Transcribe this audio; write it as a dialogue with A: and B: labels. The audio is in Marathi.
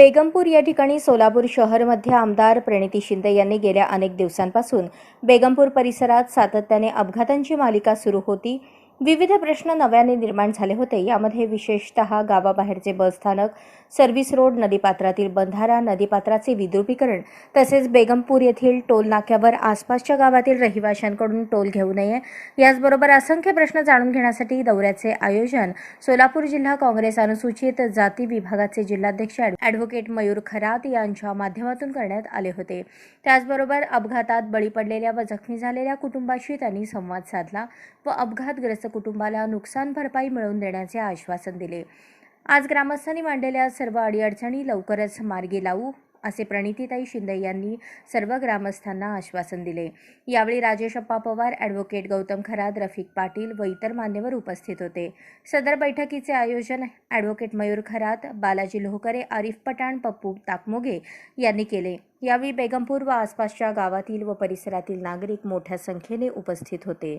A: बेगमपूर या ठिकाणी सोलापूर शहरमध्ये आमदार प्रणिती शिंदे यांनी गेल्या अनेक दिवसांपासून बेगमपूर परिसरात सातत्याने अपघातांची मालिका सुरू होती. विविध प्रश्न नव्याने निर्माण झाले होते. यामध्ये विशेषतः गावाबाहेरचे बसस्थानक सर्व्हिस रोड नदीपात्रातील बंधारा नदीपात्राचे विद्रुपीकरण तसेच बेगमपूर येथील टोल नाक्यावर आसपासच्या गावातील रहिवाशांकडून टोल घेऊ नये. याचबरोबर असंख्य प्रश्न जाणून घेण्यासाठी दौऱ्याचे आयोजन सोलापूर जिल्हा काँग्रेस अनुसूचित जाती विभागाचे जिल्हाध्यक्ष ॲडव्होकेट मयूर खरात यांच्या माध्यमातून करण्यात आले होते. त्याचबरोबर अपघातात बळी पडलेल्या व जखमी झालेल्या कुटुंबाशी त्यांनी संवाद साधला व अपघातग्रस्त कुटुंबाला नुकसान भरपाई मिळवून देण्याचे आश्वासन दिले. आज ग्रामस्थांनी मांडलेल्या सर्व अडीअडचणी लवकरच मार्गी लावू असे प्रणितीताई शिंदे यांनी सर्व ग्रामस्थांना आश्वासन दिले. यावेळी राजेश अप्पा पवार ॲडव्होकेट गौतम खरात रफिक पाटील व इतर मान्यवर उपस्थित होते. सदर बैठकीचे आयोजन ॲडव्होकेट मयूर खरात बालाजी लोहकरे आरिफ पठाण पप्पू ताकमोगे यांनी केले. यावेळी बेगमपूर व आसपासच्या गावातील व परिसरातील नागरिक मोठ्या संख्येने उपस्थित होते.